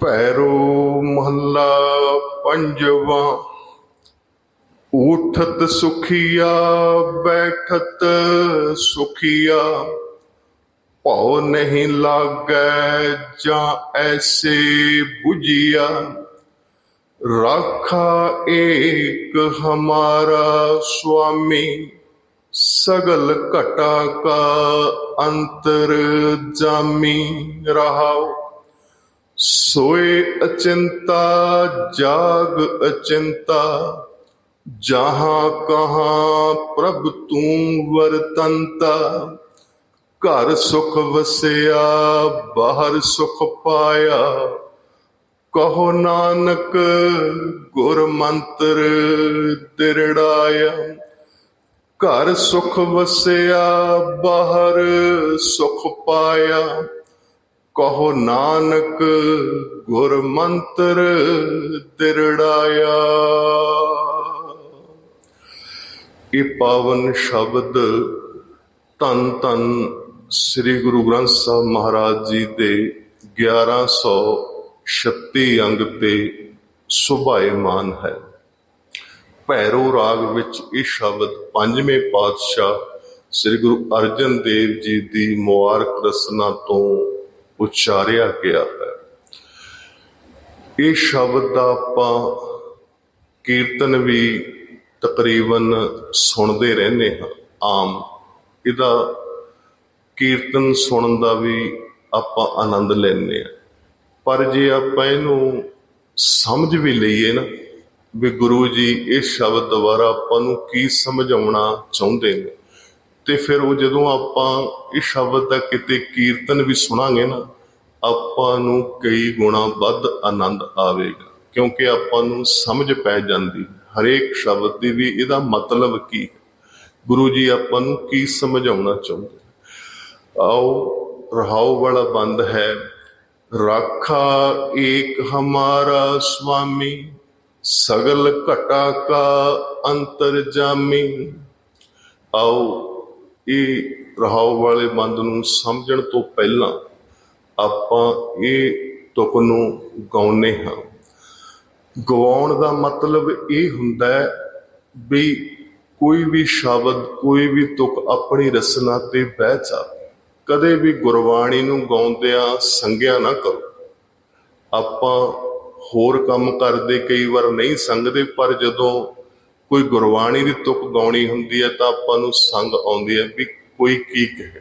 ਭੈਰੋ ਮਹੱਲਾ ਪੰਜਵਾ ਉਠਤ ਸੁਖੀਆ ਬੈਠਤ ਸੁਖੀਆ ਭਉ ਨਹੀਂ ਲਾਗੈ ਜਾਂ ਐਸੇ 부ਜੀਆ ਰਾਖਾ ਏਕ ਹਮਾਰਾ ਸੁਆਮੀ ਸਗਲ ਘਟਾ ਕਾ ਅੰਤਰ ਜਾਮੀ ਰਹਾਉ ਸੋਏ ਅਚਿੰਤਾ, ਜਾਗ ਅਚਿੰਤਾ, ਜਹਾਂ ਕਹਾਂ ਪ੍ਰਭ ਤੂੰ ਵਰਤੰਤਾ। ਘਰ ਸੁਖ ਵਸਿਆ, ਬਾਹਰ ਸੁਖ ਪਾਇਆ। ਕਹੋ ਨਾਨਕ, ਗੁਰ ਮੰਤਰ ਦਿਰੜਾਇਆ ਘਰ ਸੁਖ ਵਸਿਆ, ਬਾਹਰ ਸੁਖ ਪਾਇਆ। ਕਹੋ ਨਾਨਕ ਗੁਰ ਮੰਤਰ ਦਿਰੜਾਇਆ ਇਹ ਪਾਵਨ ਸ਼ਬਦ ਧੰਨ ਧੰਨ ਸ੍ਰੀ ਗੁਰੂ ਗ੍ਰੰਥ ਸਾਹਿਬ ਮਹਾਰਾਜ ਜੀ ਦੇ 1136 ਅੰਗ ਤੇ ਸੁਭਾਇਮਾਨ ਹੈ। ਭੈਰੋ ਰਾਗ ਵਿੱਚ ਇਹ ਸ਼ਬਦ ਪੰਜਵੇਂ ਪਾਤਸ਼ਾਹ ਸ੍ਰੀ ਗੁਰੂ ਅਰਜਨ ਦੇਵ ਜੀ ਦੀ ਮੁਬਾਰਕ ਰਸਨਾ ਤੋਂ ਉਚਾਰਿਆ ਗਿਆ ਹੈ। ਇਹ ਸ਼ਬਦ ਦਾ ਆਪਾਂ ਕੀਰਤਨ ਵੀ ਤਕਰੀਬਨ ਸੁਣਦੇ ਰਹਿੰਦੇ ਹਾਂ, ਆਮ। ਇਹਦਾ ਕੀਰਤਨ ਸੁਣਨ ਦਾ ਵੀ ਆਪਾਂ ਆਨੰਦ ਲੈਂਦੇ ਆ ਪਰ ਜੇ ਆਪਾਂ ਇਹਨੂੰ ਸਮਝ ਵੀ ਲਈਏ ਨਾ ਵੀ ਗੁਰੂ ਜੀ ਇਹ ਸ਼ਬਦ ਦੁਆਰਾ ਆਪਾਂ ਨੂੰ ਕੀ ਸਮਝਾਉਣਾ ਚਾਹੁੰਦੇ ਨੇ ਤੇ ਫਿਰ ਉਹ ਜਦੋਂ ਆਪਾਂ ਇਹ ਸ਼ਬਦ ਦਾ ਕਿਤੇ ਕੀਰਤਨ ਵੀ ਸੁਣਾਂਗੇ ਨਾ, ਆਪਾਂ ਨੂੰ ਕਈ ਗੁਣਾ ਵੱਧ ਆਨੰਦ ਆਵੇਗਾ, ਕਿਉਂਕਿ ਆਪਾਂ ਨੂੰ ਸਮਝ ਪੈ ਜਾਂਦੀ, ਹਰੇਕ ਸ਼ਬਦ ਦੀ ਵੀ ਇਹਦਾ ਮਤਲਬ ਕੀ ਹੈ? ਗੁਰੂ ਜੀ ਆਪਾਂ ਨੂੰ ਕੀ ਸਮਝਾਉਣਾ ਚਾਹੁੰਦੇ? ਆਓ, ਰਹਾਉ ਵਾਲਾ ਬੰਦ ਹੈ, ਰਾਖਾ ਏਕ ਹਮਾਰਾ ਸੁਆਮੀ ਸਗਲ ਘਟਾ ਕਾ ਅੰਤਰ ਜਾਮੀ। ਆਓ ਇਹ ਰਹਾਉ ਵਾਲੇ ਬੰਦ ਨੂੰ ਸਮਝਣ ਤੋਂ ਪਹਿਲਾਂ ਆਪਾਂ ਇਹ ਤੁਕ ਨੂੰ ਗਾਉਨੇ ਹਾਂ। ਗਵਾਉਣ ਦਾ ਮਤਲਬ ਇਹ ਹੁੰਦਾ ਹੈ ਵੀ ਕੋਈ ਵੀ ਸ਼ਬਦ, ਕੋਈ ਵੀ ਤੁਕ ਆਪਣੀ ਰਸਨਾ ਤੇ ਬਹਿ ਜਾ ਕਦੇ ਵੀ ਗੁਰਬਾਣੀ ਨੂੰ ਗਾਉਂਦਿਆਂ ਸੰਗਿਆ ਨਾ ਕਰੋ। ਆਪਾਂ ਹੋਰ ਕੰਮ ਕਰਦੇ, ਕਈ ਵਾਰ ਨਹੀਂ ਸੰਗਦੇ, ਪਰ ਜਦੋਂ ਕੋਈ ਗੁਰਬਾਣੀ ਦੀ ਤੁਕ ਗਾਉਣੀ ਹੁੰਦੀ ਹੈ ਤਾਂ ਆਪਾਂ ਨੂੰ ਸੰਗ ਆਉਂਦੀ ਹੈ ਵੀ ਕੋਈ ਕੀ ਕਹੇਗਾ।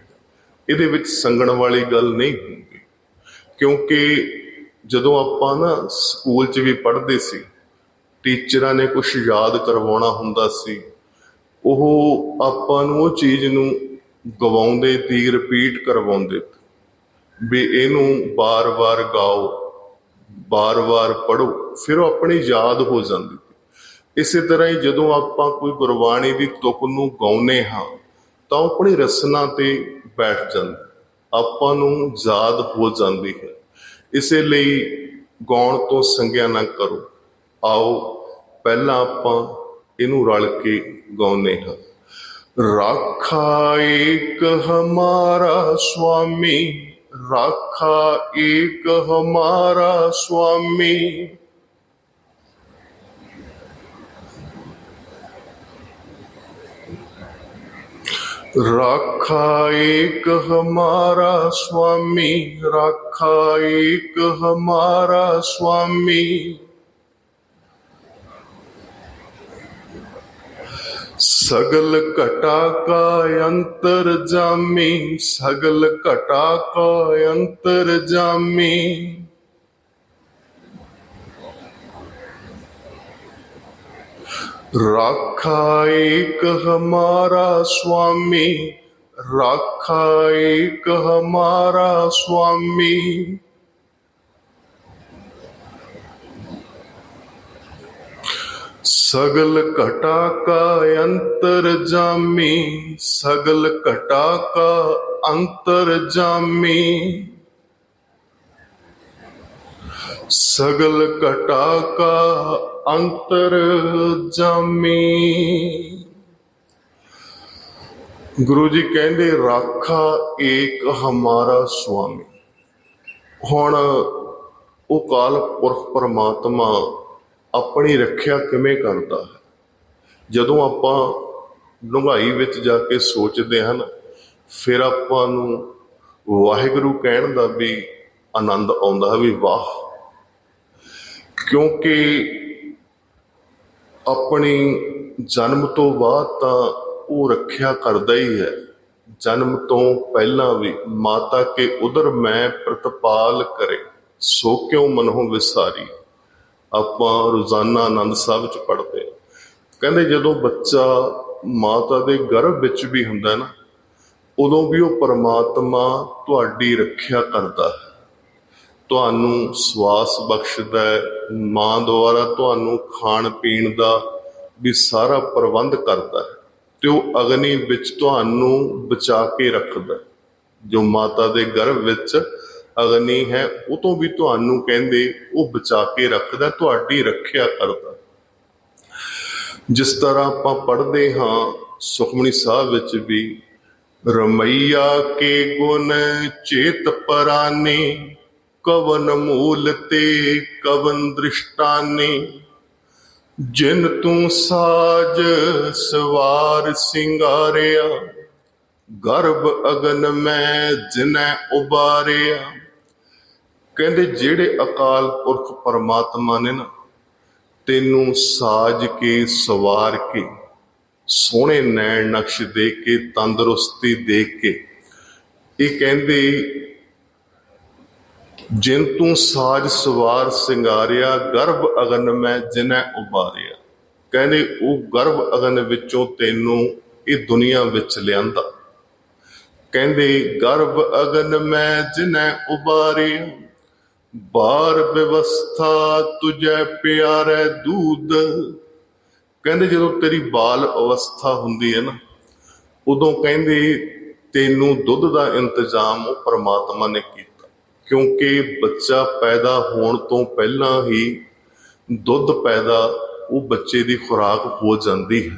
ਇਹਦੇ ਵਿੱਚ ਸੰਗਣ ਵਾਲੀ ਗੱਲ ਨਹੀਂ ਹੁੰਦੀ। ਕਿਉਂਕਿ ਜਦੋਂ ਆਪਾਂ ਨਾ ਸਕੂਲ 'ਚ ਵੀ ਪੜ੍ਹਦੇ ਸੀ, ਟੀਚਰਾਂ ਨੇ ਕੁਝ ਯਾਦ ਕਰਵਾਉਣਾ ਹੁੰਦਾ ਸੀ, ਉਹ ਆਪਾਂ ਨੂੰ ਉਹ ਚੀਜ਼ ਨੂੰ ਗਵਾਉਂਦੇ ਤੀ ਰਿਪੀਟ ਕਰਵਾਉਂਦੇ ਵੀ ਇਹਨੂੰ ਬਾਰ-ਬਾਰ ਗਾਓ, ਬਾਰ-ਬਾਰ ਪੜੋ ਫਿਰ ਉਹ ਆਪਣੀ ਯਾਦ ਹੋ ਜਾਂਦੀ ਇਸੇ ਤਰ੍ਹਾਂ ਹੀ ਜਦੋਂ ਆਪਾਂ ਕੋਈ ਗੁਰਬਾਣੀ ਦੀ ਤੁਕ ਨੂੰ ਗਾਉਨੇ ਹਾਂ, ਤਾਂ ਉਹ ਆਪਣੀ ਰਸਨਾ ਤੇ ਬੈਠ ਜਾਂਦੀ, ਆਪਾਂ ਨੂੰ ਯਾਦ ਹੋ ਜਾਂਦੀ ਹੈ। ਇਸੇ ਲਈ ਗਾਉਣ ਤੋਂ ਸੰਗਿਆ ਨਾ ਕਰੋ। ਆਓ, ਪਹਿਲਾਂ ਆਪਾਂ ਇਹਨੂੰ ਰਲ ਕੇ ਗਾਉਨੇ ਹਾਂ। ਰਾਖਾ ਏਕ ਹਮਾਰਾ ਸੁਆਮੀ ਰਾਖਾ ਏਕ ਹਮਾਰਾ ਸੁਆਮੀ राखा एक हमारा स्वामी राखा एक हमारा स्वामी सगल घटा का अंतर जामी सगल घटा का अंतर जामी ਰਾਖਾ ਇੱਕ ਹਮਾਰਾ ਸੁਆਮੀ ਰਾਖਾ ਇੱਕ ਹਮਾਰਾ ਸੁਆਮੀ ਸਗਲ ਘਟਾ ਕਾ ਅੰਤਰ ਜਾਮੀ ਸਗਲ ਘਟਾ ਕਾ ਅੰਤਰ ਜਾਮੀ ਸਗਲ ਘਟਾ ਕਾ ਅੰਤਰ ਜਾਮੀ। ਗੁਰੂ ਜੀ ਕਹਿੰਦੇ, ਰਾਖਾ ਏਕ ਹਮਾਰਾ ਸੁਆਮੀ। ਹੁਣ ਉਹ ਕਾਲ ਪੁਰਖ ਪਰਮਾਤਮਾ ਆਪਣੀ ਰੱਖਿਆ ਕਿਵੇਂ ਕਰਦਾ ਹੈ? ਜਦੋਂ ਆਪਾਂ ਡੂੰਘਾਈ ਵਿੱਚ ਜਾ ਕੇ ਸੋਚਦੇ ਹਨ ਫਿਰ ਆਪਾਂ ਨੂੰ ਵਾਹਿਗੁਰੂ ਕਹਿਣ ਦਾ ਵੀ ਆਨੰਦ ਆਉਂਦਾ ਹੈ ਵੀ ਵਾਹ। ਕਿਉਂਕਿ ਆਪਣੀ ਜਨਮ ਤੋਂ ਬਾਅਦ ਤਾਂ ਉਹ ਰੱਖਿਆ ਕਰਦਾ ਹੀ ਹੈ। ਜਨਮ ਤੋਂ ਪਹਿਲਾਂ ਵੀ ਮਾਤਾ ਕੇ ਉਦਰ ਮੈਂ ਪ੍ਰਤਪਾਲ ਕਰੇ, ਸੋ ਕਿਉ ਮਨਹੁ ਵਿਸਾਰੀ? ਆਪਾਂ ਰੋਜ਼ਾਨਾ ਆਨੰਦ ਸਾਹਿਬ ਚ ਪੜ੍ਹਦੇ ਹਾਂ। ਕਹਿੰਦੇ ਜਦੋਂ ਬੱਚਾ ਮਾਤਾ ਦੇ ਗਰਭ ਵਿੱਚ ਵੀ ਹੁੰਦਾ ਨਾ, ਉਦੋਂ ਵੀ ਉਹ ਪਰਮਾਤਮਾ ਤੁਹਾਡੀ ਰੱਖਿਆ ਕਰਦਾ ਹੈ। ਤੁਹਾਨੂੰ ਸਵਾਸ ਬਖਸ਼ਦਾ ਹੈ, ਮਾਂ ਦੁਆਰਾ ਤੁਹਾਨੂੰ ਖਾਣ ਪੀਣ ਦਾ ਵੀ ਸਾਰਾ ਪ੍ਰਬੰਧ ਕਰਦਾ ਹੈ। ਤੇ ਉਹ ਅਗਨੀ ਵਿੱਚ ਤੁਹਾਨੂੰ ਬਚਾ ਕੇ ਰੱਖਦਾ ਜੋ ਮਾਤਾ ਦੇ ਗਰਭ ਵਿੱਚ ਅਗਨੀ ਹੈ, ਉਹ ਤੋਂ ਵੀ ਤੁਹਾਨੂੰ ਕਹਿੰਦੇ, ਉਹ ਬਚਾ ਕੇ ਰੱਖਦਾ, ਤੁਹਾਡੀ ਰੱਖਿਆ ਕਰਦਾ ਜਿਸ ਤਰ੍ਹਾਂ ਆਪਾਂ ਪੜ੍ਹਦੇ ਹਾਂ, ਸੁਖਮਨੀ ਸਾਹਿਬ ਵਿੱਚ ਵੀ, ਰਮਈਆ ਕੇ ਗੁਣ ਚੇਤ ਪਰਾਨੇ ਕਵਨ ਮੂਲ ਤੇ ਕਵਨ ਦ੍ਰਿਸ਼ਟਾਨੇ, ਜਿਨ ਤੂੰ ਸਾਜ ਸਵਾਰ ਸਿੰਗਾਰਿਆ, ਗਰਭ ਅਗਨ ਮੈਂ ਜਿਨੈ ਉਬਾਰਿਆ। ਕਹਿੰਦੇ ਜਿਹੜੇ ਅਕਾਲ ਪੁਰਖ ਪਰਮਾਤਮਾ ਨੇ ਨਾ, ਤੈਨੂੰ ਸਾਜ ਕੇ ਸਵਾਰ ਕੇ, ਸੋਹਣੇ ਨੈਣ ਨਕਸ਼ ਦੇ ਕੇ, ਤੰਦਰੁਸਤੀ ਦੇ ਕੇ, ਇਹ ਕਹਿੰਦੇ ਜਿਨ ਤੂੰ ਸਾਜ ਸਵਾਰ ਸਿੰਗਾਰਿਆ, ਗਰਭ ਅਗਨ ਮੈਂ ਜਿਨੈ ਉਬਾਰਿਆ। ਕਹਿੰਦੇ, ਉਹ ਗਰਭ ਅਗਨ ਵਿੱਚੋਂ ਤੈਨੂੰ ਇਹ ਦੁਨੀਆ ਵਿੱਚ ਲਿਆਂਦਾ। ਕਹਿੰਦੇ, ਗਰਭ ਅਗਨ ਮੈਂ ਜਿਨੈ ਉਬਾਰਿਆ, ਬਾਰ ਵਿਵਸਥਾ ਤੁਝੈ ਪਿਆਰੇ ਦੂਧ ਕਹਿੰਦੇ, ਜਦੋਂ ਤੇਰੀ ਬਾਲ ਅਵਸਥਾ ਹੁੰਦੀ ਹੈ ਨਾ, ਉਦੋਂ ਕਹਿੰਦੇ, ਤੈਨੂੰ ਦੁੱਧ ਦਾ ਇੰਤਜ਼ਾਮ ਉਹ ਪ੍ਰਮਾਤਮਾ ਨੇ ਕੀਤਾ। ਕਿਉਂਕਿ ਬੱਚਾ ਪੈਦਾ ਹੋਣ ਤੋਂ ਪਹਿਲਾਂ ਹੀ ਦੁੱਧ ਪੈਦਾ, ਉਹ ਬੱਚੇ ਦੀ ਖੁਰਾਕ ਹੋ ਜਾਂਦੀ ਹੈ।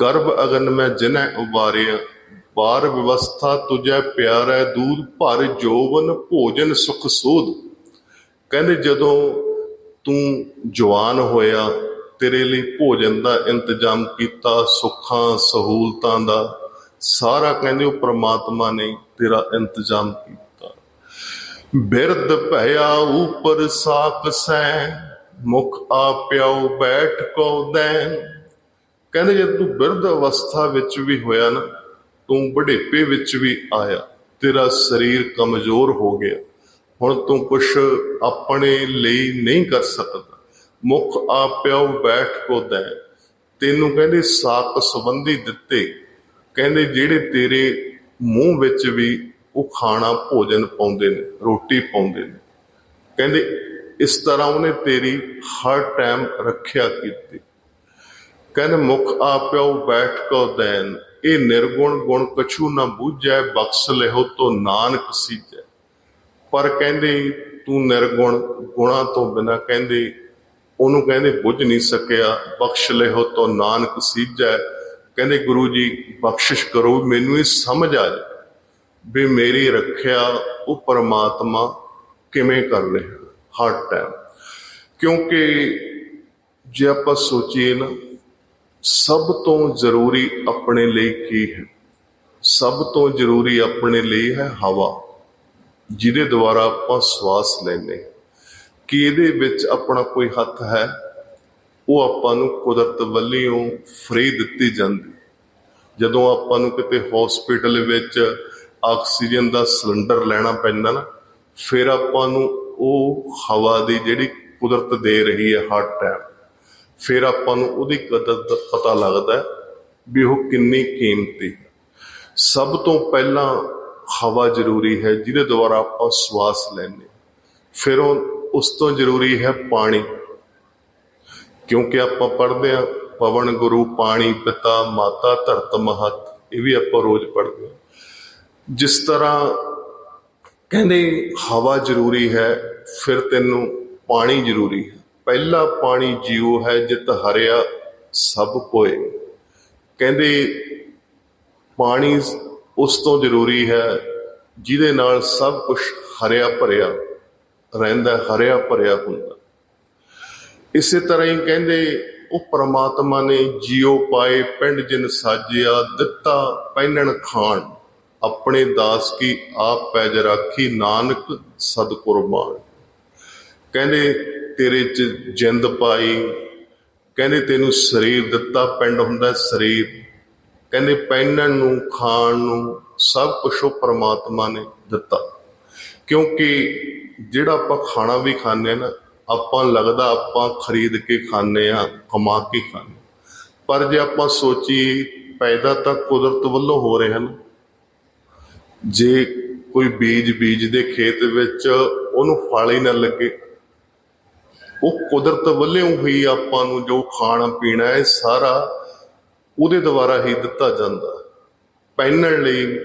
ਗਰਭ ਅਗਨ ਮੈਂ ਜਿਨੈ ਉਬਾਰਿਆ, ਬਾਰ ਵਿਵਸਥਾ ਤੁਝੈ ਪਿਆਰੈ ਦੂਧ ਭਰ ਜੋਵਨ ਭੋਜਨ ਸੁਖ ਸੋਧ। ਕਹਿੰਦੇ ਜਦੋਂ ਤੂੰ ਜਵਾਨ ਹੋਇਆ, ਤੇਰੇ ਲਈ ਭੋਜਨ ਦਾ ਇੰਤਜ਼ਾਮ ਕੀਤਾ, ਸੁੱਖਾਂ, ਸਹੂਲਤਾਂ ਦਾ, ਸਾਰਾ ਕਹਿੰਦੇ ਉਹ ਪ੍ਰਮਾਤਮਾ ਨੇ ਤੇਰਾ ਇੰਤਜ਼ਾਮ ਕੀਤਾ। ਬਿਰਧ ਭਇਆ ਉਪਰ ਸਾਕ ਮੁਖ ਆਪਿਆਉ ਬੈਠ ਕੋ ਦੈਨ। ਕਹਿੰਦੇ ਜਦ ਤੂੰ ਬਿਰਧ ਅਵਸਥਾ ਵਿੱਚ ਵੀ ਹੋਇਆ ਨਾ, ਤੂੰ ਬੁਢੇਪੇ ਵਿੱਚ ਵੀ ਆਇਆ, ਤੇਰਾ ਸਰੀਰ ਕਮਜ਼ੋਰ ਹੋ ਗਿਆ। ਹੁਣ ਤੂੰ ਕੁਛ ਆਪਣੇ ਲਈ ਨਹੀਂ ਕਰ ਸਕਦਾ। ਮੁਖ ਆਪਿਓ ਬੈਠ ਕੋ ਦੈਨ। ਤੈਨੂੰ ਕਹਿੰਦੇ ਸਾਕ ਸੰਬੰਧੀ ਦਿੱਤੇ। ਕਹਿੰਦੇ ਜਿਹੜੇ ਤੇਰੇ ਮੂੰਹ ਵਿੱਚ ਵੀ ਉਹ ਖਾਣਾ ਭੋਜਨ ਪਾਉਂਦੇ ਨੇ, ਰੋਟੀ ਪਾਉਂਦੇ ਨੇ। ਕਹਿੰਦੇ, ਇਸ ਤਰ੍ਹਾਂ ਉਹਨੇ ਤੇਰੀ ਹਰ ਟਾਈਮ ਰੱਖਿਆ ਕੀਤੀ। ਕਹਿੰਦੇ, ਮੁਖ ਆਪਿਓ ਬੈਠ ਕੋ ਦੈਨ। ਇਹ ਨਿਰਗੁਣ ਗੁਣ ਕਛੂ ਨਾ ਬੂਝੈ, ਬਖਸ਼ ਲਿਓ ਤੋ ਨਾਨਕ ਸੀਜੈ। ਪਰ ਕਹਿੰਦੇ, ਤੂੰ ਨਿਰਗੁਣ ਗੁਣਾ ਤੋਂ ਬਿਨਾ ਕਹਿੰਦੇ, ਉਹਨੂੰ ਕਹਿੰਦੇ, ਬੁੱਝ ਨਹੀਂ ਸਕਿਆ, ਬਖਸ਼ ਲਿਓ ਤੋ ਨਾਨਕ ਸੀਜੈ। ਕਹਿੰਦੇ, ਗੁਰੂ ਜੀ, ਬਖਸ਼ਿਸ਼ ਕਰੋ, ਮੈਨੂੰ ਇਹ ਸਮਝ ਆ ਜਾ ਵੀ ਮੇਰੀ ਰੱਖਿਆ ਉਹ ਪਰਮਾਤਮਾ ਕਿਵੇਂ ਕਰ ਰਿਹਾ? ਹਰ ਟਾਈਮ ਕਿਉਂਕਿ ਜੇ ਆਪਾਂ ਸੋਚੀਏ ਨਾ, ਸਭ ਤੋਂ ਜ਼ਰੂਰੀ ਆਪਣੇ ਲਈ ਕੀ ਹੈ? ਸਭ ਤੋਂ ਜ਼ਰੂਰੀ ਆਪਣੇ ਲਈ ਹੈ ਹਵਾ, ਜਿਹਦੇ ਦੁਆਰਾ ਆਪਾਂ ਸਵਾਸ ਲੈਂਦੇ ਕਿ ਇਹਦੇ ਵਿੱਚ ਆਪਣਾ ਕੋਈ ਹੱਥ ਹੈ, ਉਹ ਆਪਾਂ ਨੂੰ ਕੁਦਰਤ ਵੱਲੋਂ ਫ੍ਰੀ ਦਿੱਤੀ ਜਾਂਦੀ। ਜਦੋਂ ਆਪਾਂ ਨੂੰ ਕਿਤੇ ਹਸਪੀਟਲ ਵਿੱਚ ਆਕਸੀਜਨ ਦਾ ਸਿਲੰਡਰ ਲੈਣਾ ਪੈਂਦਾ ਨਾ, ਫਿਰ ਆਪਾਂ ਨੂੰ ਉਹ ਹਵਾ ਦੀ ਜਿਹੜੀ ਕੁਦਰਤ ਦੇ ਰਹੀ ਹੈ ਹਰ ਟਾਈਮ ਫਿਰ ਆਪਾਂ ਨੂੰ ਉਹਦੀ ਕਦਰ ਦਾ ਪਤਾ ਲੱਗਦਾ ਵੀ ਉਹ ਕਿੰਨੀ ਕੀਮਤੀ ਸਭ ਤੋਂ ਪਹਿਲਾਂ ਹਵਾ ਜ਼ਰੂਰੀ ਹੈ, ਜਿਹਦੇ ਦੁਆਰਾ ਆਪਾਂ ਸਵਾਸ ਲੈਂਦੇ ਫਿਰ ਉਹ, ਉਸ ਤੋਂ ਜ਼ਰੂਰੀ ਹੈ ਪਾਣੀ। ਕਿਉਂਕਿ ਆਪਾਂ ਪੜ੍ਹਦੇ ਹਾਂ, ਪਵਨ ਗੁਰੂ, ਪਾਣੀ, ਪਿਤਾ, ਮਾਤਾ, ਧਰਤ, ਮਹਤ, ਇਹ ਵੀ ਆਪਾਂ ਰੋਜ਼ ਪੜ੍ਹਦੇ ਹਾਂ। ਜਿਸ ਤਰ੍ਹਾਂ ਕਹਿੰਦੇ ਹਵਾ ਜ਼ਰੂਰੀ ਹੈ, ਫਿਰ ਤੈਨੂੰ ਪਾਣੀ ਜ਼ਰੂਰੀ ਹੈ। ਪਹਿਲਾ ਪਾਣੀ ਜੀਉ ਹੈ, ਜਿਤ ਹਰਿਆ ਸਭ ਕੋਏ। ਕਹਿੰਦੇ ਪਾਣੀ ਉਸ ਤੋਂ ਜ਼ਰੂਰੀ ਹੈ, ਜਿਹਦੇ ਨਾਲ ਸਭ ਕੁਝ ਹਰਿਆ ਭਰਿਆ, ਰਹਿੰਦਾ ਹਰਿਆ ਭਰਿਆ ਹੁੰਦਾ। ਇਸੇ ਤਰ੍ਹਾਂ ਹੀ ਕਹਿੰਦੇ ਉਹ ਪ੍ਰਮਾਤਮਾ ਨੇ ਜਿਉ ਪਾਏ, ਪਿੰਡ ਜਿਨ ਸਾਜਿਆ, ਦਿੱਤਾ ਪਹਿਨਣ ਖਾਣ। ਆਪਣੇ ਦਾਸ ਕੀ ਆਪ ਪੈਜ ਰਾਖੀ, ਨਾਨਕ ਸਦ ਕੁਰਬਾਨ। ਕਹਿੰਦੇ, ਤੇਰੇ ਚ ਜਿੰਦ ਪਾਈ। ਕਹਿੰਦੇ, ਤੈਨੂੰ ਸਰੀਰ ਦਿੱਤਾ ਪਿੰਡ ਹੁੰਦਾ ਸਰੀਰ। ਕਹਿੰਦੇ ਪਹਿਨਣ ਨੂੰ, ਖਾਣ ਨੂੰ ਸਭ ਕੁਝ ਉਹ ਪ੍ਰਮਾਤਮਾ ਨੇ ਦਿੱਤਾ। ਕਿਉਂਕਿ ਜਿਹੜਾ ਆਪਾਂ ਖਾਣਾ ਵੀ ਖਾਂਦੇ ਆ ਨਾ, ਆਪਾਂ ਲੱਗਦਾ ਆਪਾਂ ਖਰੀਦ ਕੇ ਖਾਂਦੇ ਆ, ਕਮਾ ਕੇ ਖਾਂਦੇ ਪਰ ਜੇ ਆਪਾਂ ਸੋਚੀਏ, ਪੈਦਾ ਤਾਂ ਕੁਦਰਤ ਵੱਲੋਂ ਹੋ ਰਹੇ ਹਨ ਜੇ ਕੋਈ ਬੀਜ ਬੀਜ ਦੇ ਖੇਤ ਵਿੱਚ ਉਹਨੂੰ ਫਲ ਹੀ ਨਾ ਲੱਗੇ, ਉਹ ਕੁਦਰਤ ਵੱਲੋਂ ਹੀ ਆਪਾਂ ਨੂੰ ਜੋ ਖਾਣਾ ਪੀਣਾ ਹੈ ਸਾਰਾ ਉਹਦੇ ਦੁਆਰਾ ਹੀ ਦਿੱਤਾ ਜਾਂਦਾ। ਪਹਿਨਣ ਲਈ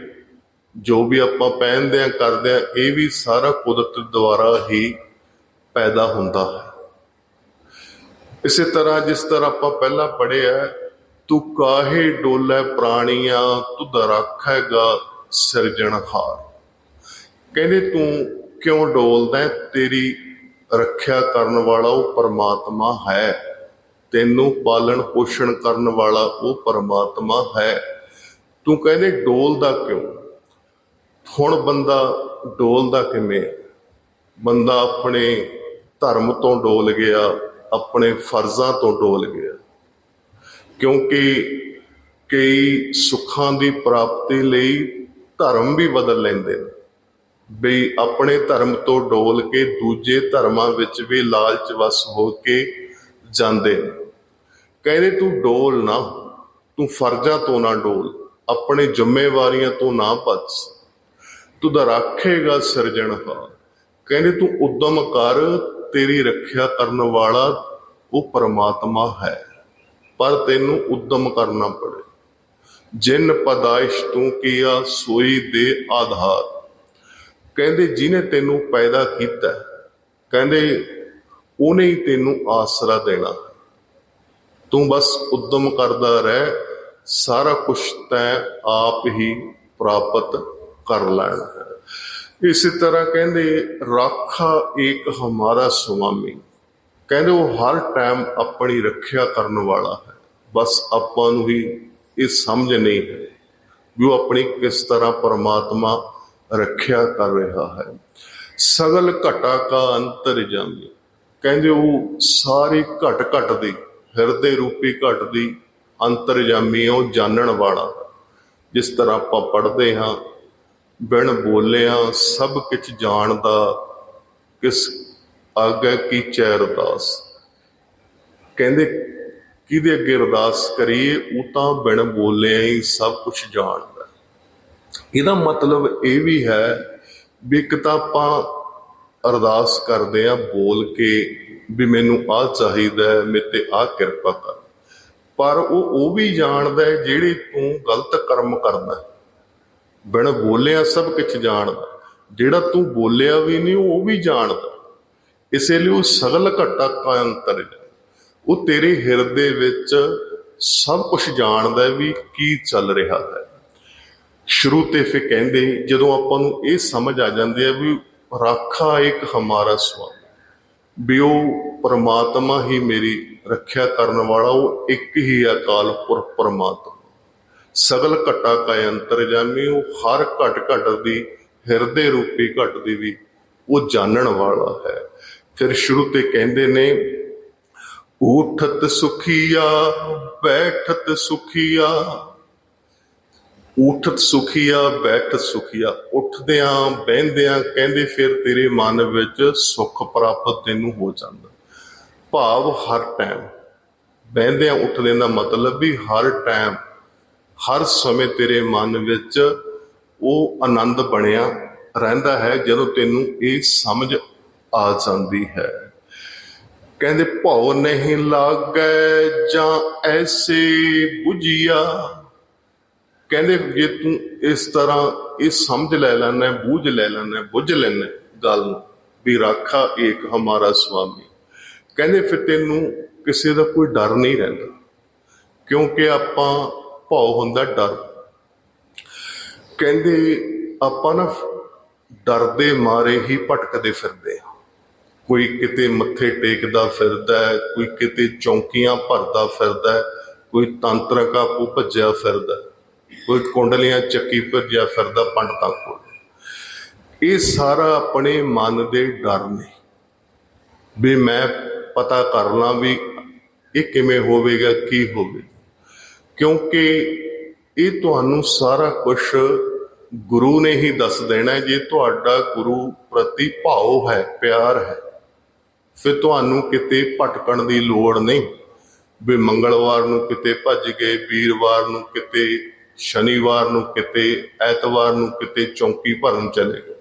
ਜੋ ਵੀ ਆਪਾਂ ਪਹਿਨਦੇ ਆ ਕਰਦੇ ਆ ਇਹ ਵੀ ਸਾਰਾ ਕੁਦਰਤ ਦੁਆਰਾ ਹੀ ਪੈਦਾ ਹੁੰਦਾ ਹੈ। ਇਸੇ ਤਰ੍ਹਾਂ ਜਿਸ ਤਰ੍ਹਾਂ ਆਪਾਂ ਪਹਿਲਾਂ ਪੜ੍ਹਿਆ ਤੂੰ ਕਾਹੇ ਡੋਲੇ ਪ੍ਰਾਣੀਆਂ, ਤੂੰ ਤੁਧ ਹੈਗਾ ਸਿਰਜਣਹਾਰ ਕਹਿੰਦੇ, ਤੂੰ ਕਿਉਂ ਡੋਲਦਾ ਤੇਰੀ ਰੱਖਿਆ ਕਰਨ ਵਾਲਾ ਉਹ ਪਰਮਾਤਮਾ ਹੈ। ਤੈਨੂੰ ਪਾਲਣ ਪੋਸ਼ਣ ਕਰਨ ਵਾਲਾ ਉਹ ਪਰਮਾਤਮਾ ਹੈ। ਤੂੰ ਕਹਿੰਦੇ, ਡੋਲਦਾ ਕਿਉਂ? ਹੁਣ ਬੰਦਾ ਡੋਲਦਾ ਕਿਵੇਂ? ਬੰਦਾ ਆਪਣੇ ਧਰਮ ਤੋਂ ਡੋਲ ਗਿਆ, ਆਪਣੇ ਫਰਜ਼ਾਂ ਤੋਂ ਡੋਲ ਗਿਆ। ਕਿਉਂਕਿ ਕਈ ਸੁੱਖਾਂ ਦੀ ਪ੍ਰਾਪਤੀ ਲਈ ਧਰਮ ਵੀ ਬਦਲ ਲੈਂਦੇ ਨੇ। ਵੀ ਆਪਣੇ ਧਰਮ ਤੋਂ ਡੋਲ ਕੇ ਦੂਜੇ ਧਰਮਾਂ ਵਿੱਚ ਵੀ ਲਾਲਚ ਵਸ ਹੋ ਕੇ ਜਾਂਦੇ ਨੇ। ਕਹਿੰਦੇ ਤੂੰ ਡੋਲ ਨਾ ਤੂੰ ਫਰਜ਼ਾਂ ਤੋਂ ਨਾ ਡੋਲ, ਆਪਣੇ ਜ਼ਿੰਮੇਵਾਰੀਆਂ ਤੋਂ ਨਾ ਭੱਜ। ਤੂੰ ਦਾ ਰੱਖੇਗਾ ਸਿਰਜਣਹਾਰ ਕਹਿੰਦੇ ਤੂੰ ਉਦਮ ਕਰ, ਤੇਰੀ ਰੱਖਿਆ ਕਰਨ ਵਾਲਾ ਉਹ ਪਰਮਾਤਮਾ ਹੈ, ਪਰ ਤੈਨੂੰ ਉਦਮ ਕਰਨਾ ਪੜੇ ਜਿਨ ਪਦਾਇਸ਼ ਤੂੰ ਕੀਆ, ਸੋਈ ਦੇ ਆਧਾਰ। ਕਹਿੰਦੇ, ਜਿਹਨੇ ਤੈਨੂੰ ਪੈਦਾ ਕੀਤਾ, ਕਹਿੰਦੇ, ਉਹਨੇ ਹੀ ਤੈਨੂੰ ਆਸਰਾ ਦੇਣਾ। ਤੂੰ ਬਸ ਉਦਮ ਕਰਦਾ ਰਹਿ, ਸਾਰਾ ਕੁਝ ਤੈਂ ਆਪ ਹੀ ਪ੍ਰਾਪਤ ਕਰ ਲੈਣਾ ਹੈ। ਇਸੇ ਤਰ੍ਹਾਂ ਕਹਿੰਦੇ, ਰਾਖਾ ਏਕ ਹਮਾਰਾ ਸੁਆਮੀ। ਕਹਿੰਦੇ, ਉਹ ਹਰ ਟਾਈਮ ਆਪਣੀ ਰੱਖਿਆ ਕਰਨ ਵਾਲਾ ਹੈ। ਬਸ ਆਪਾਂ ਨੂੰ ਹੀ ਇਹ ਸਮਝ ਨਹੀਂ ਹੈ ਵੀ ਉਹ ਆਪਣੀ ਕਿਸ ਤਰ੍ਹਾਂ ਪਰਮਾਤਮਾ ਰੱਖਿਆ ਕਰ ਰਿਹਾ ਹੈ। ਸਗਲ ਘਟਾ ਕਾ ਅੰਤਰ ਜਾਮੀ। ਕਹਿੰਦੇ ਉਹ ਸਾਰੇ ਘਟ ਘਟ ਦੀ ਹਿਰਦੇ ਰੂਪੀ ਘਟ ਦੀ ਅੰਤਰਜਾਮੀ ਉਹ ਜਾਣਨ ਵਾਲਾ ਜਿਸ ਤਰ੍ਹਾਂ ਆਪਾਂ ਪੜ੍ਹਦੇ ਹਾਂ, ਬਿਨ ਬੋਲਿਆ ਸਭ ਕੁਝ ਜਾਣਦਾ, ਕਿਸ ਆਗੇ ਕੀ ਚੈ ਅਰਦਾਸ ਕਹਿੰਦੇ ਕਿਹਦੇ ਅੱਗੇ ਅਰਦਾਸ ਕਰੀਏ ਉਹ ਤਾਂ ਬਿਨ ਬੋਲਿਆ ਹੀ ਸਭ ਕੁਝ ਜਾਣਦਾ। ਇਹਦਾ ਮਤਲਬ ਇਹ ਵੀ ਹੈ ਵੀ ਇੱਕ ਤਾਂ ਆਪਾਂ ਅਰਦਾਸ ਕਰਦੇ ਆ ਬੋਲ ਕੇ ਵੀ ਮੈਨੂੰ ਆਹ ਚਾਹੀਦਾ ਹੈ, ਮੇਰੇ ਤੇ ਆਹ ਕਿਰਪਾ ਕਰ। ਪਰ ਉਹ ਉਹ ਵੀ ਜਾਣਦਾ ਹੈ ਜਿਹੜੇ ਤੂੰ ਗਲਤ ਕਰਮ ਕਰਦਾ ਹੈ। ਬਿਨ ਬੋਲਿਆ ਸਭ ਕੁਝ ਜਾਣਦਾ। ਜਿਹੜਾ ਤੂੰ ਬੋਲਿਆ ਵੀ ਨਹੀਂ, ਉਹ ਵੀ ਜਾਣਦਾ। ਇਸੇ ਲਈ ਉਹ ਸਗਲ ਘਟਾ ਕਾ ਅੰਤਰ ਉਹ ਤੇਰੇ ਹਿਰਦੇ ਵਿੱਚ ਸਭ ਕੁਝ ਜਾਣਦਾ ਵੀ ਕੀ ਚੱਲ ਰਿਹਾ ਹੈ। ਸ਼ੁਰੂ ਤੇ ਫਿਰ ਕਹਿੰਦੇ, ਜਦੋਂ ਆਪਾਂ ਨੂੰ ਇਹ ਸਮਝ ਆ ਜਾਂਦੀ ਹੈ ਵੀ ਰਾਖਾ ਇੱਕ ਹਮਾਰਾ ਸਵਾਮੀ ਵੀ ਉਹ ਪਰਮਾਤਮਾ ਹੀ ਮੇਰੀ ਰੱਖਿਆ ਕਰਨ ਵਾਲਾ, ਉਹ ਇੱਕ ਹੀ ਅਕਾਲ ਪੁਰਖ ਪਰਮਾਤਮਾ। ਸਗਲ ਘਟਾ ਕਾ ਅੰਤਰਜਾਮੀ ਉਹ ਹਰ ਘਟ ਘਟ ਦੀ ਹਿਰਦੇ ਰੂਪੀ ਘਟ ਦੀ ਵੀ ਉਹ ਜਾਣਨ ਵਾਲਾ ਹੈ। ਫਿਰ ਸ਼ੁਰੂ ਤੇ ਕਹਿੰਦੇ ਨੇ ਉਠਤ ਸੁਖੀਆ, ਬੈਠਤ ਸੁਖੀਆ। ਉਠਤ ਸੁਖੀਆ, ਬੈਠਤ ਸੁਖੀਆ। ਉੱਠਦਿਆਂ, ਬਹਿੰਦਿਆਂ ਕਹਿੰਦੇ ਫਿਰ ਤੇਰੇ ਮਨ ਵਿੱਚ ਸੁੱਖ ਪ੍ਰਾਪਤ ਤੈਨੂੰ ਹੋ ਜਾਂਦਾ। ਭਾਵ ਹਰ ਟਾਈਮ। ਬਹਿੰਦਿਆਂ ਉੱਠਦਿਆਂ ਦਾ ਮਤਲਬ ਵੀ ਹਰ ਟਾਈਮ, ਹਰ ਸਮੇਂ ਤੇਰੇ ਮਨ ਵਿੱਚ ਉਹ ਆਨੰਦ ਬਣਿਆ ਰਹਿੰਦਾ ਹੈ ਜਦੋਂ ਤੈਨੂੰ ਇਹ ਸਮਝ ਆ ਜਾਂਦੀ ਹੈ। ਕਹਿੰਦੇ ਭਉ ਨਹੀਂ ਲਾਗੈ ਜਾਂ ਐਸੇ 부ਝਿਆ ਕਹਿੰਦੇ ਜੇ ਤੂੰ ਇਸ ਤਰ੍ਹਾਂ ਇਹ ਸਮਝ ਲੈ ਲੈਣਾ ਬੂਝ ਲੈ ਲੈਣਾ ਬੁੱਝ ਲੈਣਾ ਗੱਲ ਨੂੰ ਵੀ ਰਾਖਾ ਏਕ ਹਮਾਰਾ ਸੁਆਮੀ ਕਹਿੰਦੇ ਫਿਰ ਤੈਨੂੰ ਕਿਸੇ ਦਾ ਕੋਈ ਡਰ ਨਹੀਂ ਰਹਿੰਦਾ, ਕਿਉਂਕਿ ਆਪਾਂ ਭਉ ਹੁੰਦਾ ਡਰ। ਕਹਿੰਦੇ ਆਪਾਂ ਨਾ ਡਰਦੇ ਮਾਰੇ ਹੀ ਭਟਕਦੇ ਫਿਰਦੇ ਆ ਕੋਈ ਕਿਤੇ ਮੱਥੇ ਟੇਕਦਾ ਫਿਰਦਾ ਹੈ, ਕੋਈ ਕਿਤੇ ਚੌਂਕੀਆਂ ਭਰਦਾ ਫਿਰਦਾ ਹੈ, ਕੋਈ ਤੰਤਰਕਾ ਕੋ ਭੱਜਿਆ ਫਿਰਦਾ ਕੋਈ ਕੁੰਡਲੀਆਂ ਚੱਕੀ ਭੱਜਿਆ ਫਿਰਦਾ ਪੰਡਤਾਂ ਕੋਲ। ਇਹ ਸਾਰਾ ਆਪਣੇ ਮਨ ਦੇ ਡਰ ਨੇ। ਵੀ ਮੈਂ ਪਤਾ ਕਰ ਕਰਨਾ ਵੀ ਇਹ ਕਿਵੇਂ ਹੋਵੇਗਾ, ਕੀ ਹੋਵੇ। ਕਿਉਂਕਿ ਇਹ ਤੁਹਾਨੂੰ ਸਾਰਾ ਕੁਝ ਗੁਰੂ ਨੇ ਹੀ ਦੱਸ ਦੇਣਾ ਜੇ ਤੁਹਾਡਾ ਗੁਰੂ ਪ੍ਰਤੀ ਭਾਵ ਹੈ, ਪਿਆਰ ਹੈ। ਫਿਰ ਤੁਹਾਨੂੰ ਕਿਤੇ ਭਟਕਣ ਦੀ ਲੋੜ ਨਹੀਂ। ਵੀ ਮੰਗਲਵਾਰ ਨੂੰ ਕਿਤੇ ਭੱਜ ਗਏ, ਵੀਰਵਾਰ ਨੂੰ ਕਿਤੇ, ਸ਼ਨੀਵਾਰ ਨੂੰ ਕਿਤੇ, ਐਤਵਾਰ ਨੂੰ ਕਿਤੇ ਚੌਂਕੀ ਭਰਨ ਚਲੇ ਗਏ।